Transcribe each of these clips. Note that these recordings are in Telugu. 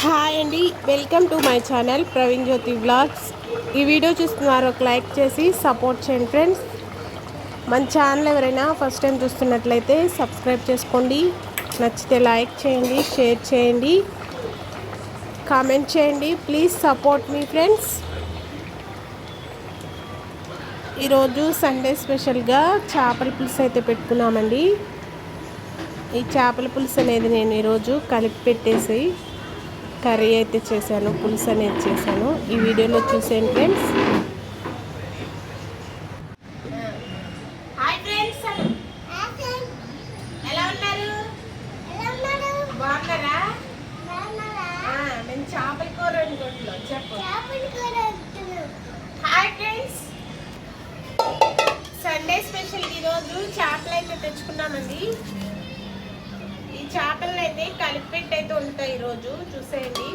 హాయ్ అండి welcome to my channel Praveen Jyothi vlogs. ఈ వీడియో చూస్తున్నారు ఒక లైక్ చేసి సపోర్ట్ చేయండి ఫ్రెండ్స్. మన ఛానల్ ఎవరైనా ఫస్ట్ టైం చూస్తున్నట్లయితే సబ్స్క్రైబ్ చేసుకోండి. నచ్చితే లైక్ చేయండి షేర్ చేయండి కామెంట్ చేయండి. ప్లీజ్ సపోర్ట్ మీ ఫ్రెండ్స్. ఈరోజు సండే స్పెషల్గా చేపల పులుసు అయితే పెట్టుకున్నామండి. ఈ చేపల పులుసు అనేది నేను ఈరోజు కలిపి పెట్టేసి కర్రీ అయితే చేశాను పులుసు అనేది చేశాను. ఈ వీడియోలో చూసేయండి ఫ్రెండ్స్. ఎలా చేపల కూర సండే స్పెషల్ ఈరోజు చేపలు అయితే తెచ్చుకున్నామండి. చేపలను అయితే కలిపెట్టి అయితే ఉంటాయి ఈరోజు చూసేయండి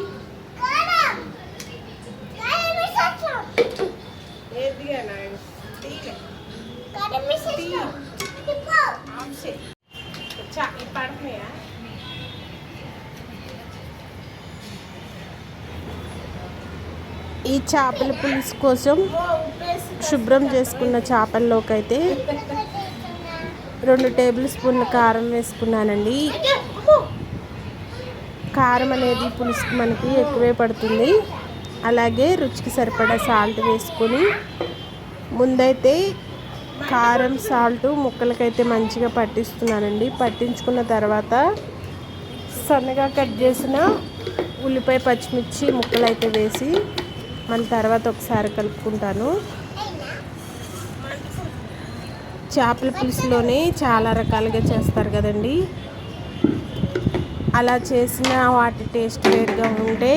పడుతున్నాయా? ఈ చేపల పులుసు కోసం శుభ్రం చేసుకున్న చేపల్లోకి అయితే రెండు టేబుల్ స్పూన్ల కారం వేసుకున్నానండి. కారం అనేది పులుసు మనకి ఎక్కువే పడుతుంది. అలాగే రుచికి సరిపడా సాల్ట్ వేసుకొని ముందైతే కారం సాల్ట్ ముక్కలకైతే మంచిగా పట్టిస్తున్నానండి. పట్టించుకున్న తర్వాత సన్నగా కట్ చేసిన ఉల్లిపాయ పచ్చిమిర్చి ముక్కలు అయితే వేసి మన తర్వాత ఒకసారి కలుపుకుంటాను. చేపల పులుసులోనే చాలా రకాలుగా చేస్తారు కదండి. అలా చేసిన వాటి టేస్ట్ వేరుగా ఉంటే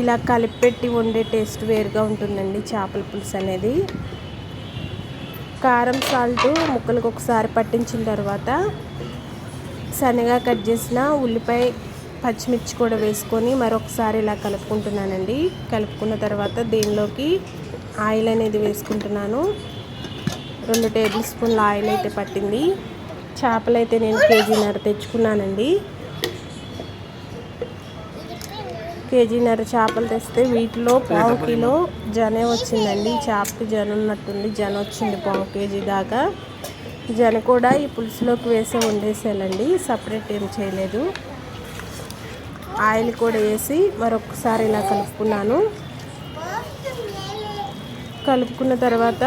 ఇలా కలిపెట్టి వండే టేస్ట్ వేరుగా ఉంటుందండి చేపల పులుసు అనేది. కారం సాల్ట్ ముక్కలకు ఒకసారి పట్టించిన తర్వాత సన్నగా కట్ చేసిన ఉల్లిపాయ పచ్చిమిర్చి కూడా వేసుకొని మరొకసారి ఇలా కలుపుకుంటున్నానండి. కలుపుకున్న తర్వాత దీనిలోకి ఆయిల్ అనేది వేసుకుంటున్నాను. రెండు టేబుల్ స్పూన్ల ఆయిల్ అయితే పట్టింది. చేపలు అయితే నేను కేజీన్నర తెచ్చుకున్నానండి. కేజీన్నర చేపలు తెస్తే వీటిలో పావు కిలో జనే వచ్చిందండి. చేపకి జన ఉన్నట్టుంది. జన వచ్చింది పావు కేజీ దాకా. జన కూడా ఈ పులుసులోకి వేసే వండేసానండి సపరేట్ ఏం చేయలేదు. ఆయిల్ కూడా వేసి మరొకసారి ఇలా కలుపుకున్నాను. కలుపుకున్న తర్వాత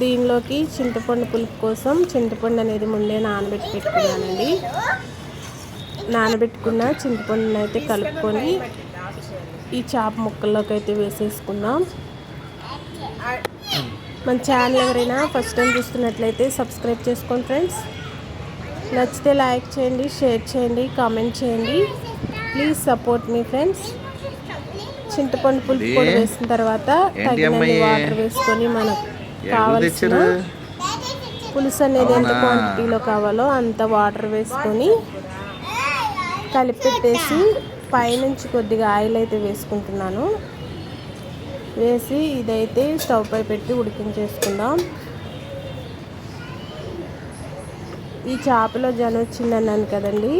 దీనిలోకి చింతపండు పులుపు కోసం చింతపండు అనేది ముందే నానబెట్టి పెట్టుకున్నానండి నానబెట్టుకున్న చింతపండుని అయితే కలుపుకొని ఈ చేప ముక్కల్లోకి అయితే వేసేసుకుందాం. మన ఛానల్ ఎవరైనా ఫస్ట్ టైం చూస్తున్నట్లయితే సబ్స్క్రైబ్ చేసుకోండి ఫ్రెండ్స్. నచ్చితే లైక్ చేయండి షేర్ చేయండి కామెంట్ చేయండి. ప్లీజ్ సపోర్ట్ మీ ఫ్రెండ్స్. చింతపండు పులుపు కూడా వేసిన తర్వాత తగినన్ని వాటర్ వేసుకొని మనకు కావాల్సిన పులుసు అనేది ఎంత క్వాంటిటీలో కావాలో అంత వాటర్ వేసుకొని కలిపెట్టేసి పైనుంచి కొద్దిగా ఆయిల్ అయితే వేసుకుంటున్నాను. వేసి ఇదైతే స్టవ్ పై పెట్టి ఉడికించేసుకుందాం. ఈ చేపలో జన వచ్చిందన్నాను కదండి.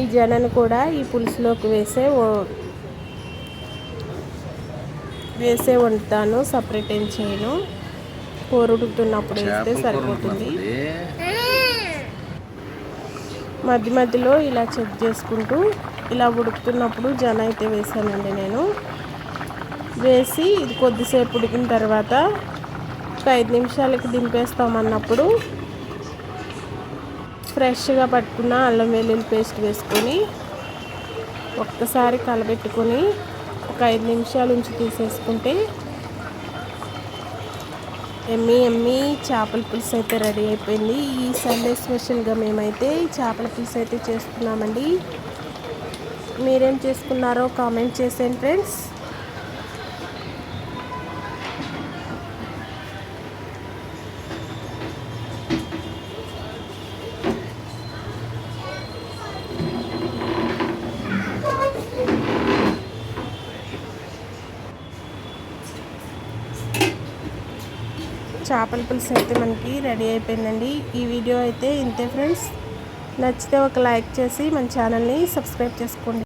ఈ జనను కూడా ఈ పులుసులోకి వేసే వేసే వండుతాను సపరేట్ ఏం చేయను. కూర ఉడుకుతున్నప్పుడు వేస్తే సరిపోతుంది. మధ్య మధ్యలో ఇలా చెక్ చేసుకుంటూ ఇలా ఉడుకుతున్నప్పుడు జన అయితే వేసానండి నేను. వేసి ఇది కొద్దిసేపు ఉడికిన తర్వాత ఒక ఐదు నిమిషాలకి దింపేస్తామన్నప్పుడు ఫ్రెష్గా పట్టుకున్న అల్లం వెల్లుల్లి పేస్ట్ వేసుకొని ఒక్కసారి కలబెట్టుకొని ఒక ఐదు నిమిషాల నుంచి తీసేసుకుంటే ఎమ్మి ఎమ్మి చేపల పులుసు అయితే రెడీ అయిపోయింది. ఈ సండే స్పెషల్గా మేమైతే చేపల పులుసు అయితే చేస్తున్నామండి. మీరేం చేసుకున్నారో కామెంట్ చేసేయండి ఫ్రెండ్స్. చేపల పులుసు అయితే మనకి రెడీ అయిపోయిందండి. ఈ వీడియో అయితే ఇంతే ఫ్రెండ్స్. నచ్చితే ఒక లైక్ చేసి మన ఛానల్ని సబ్స్క్రైబ్ చేసుకోండి.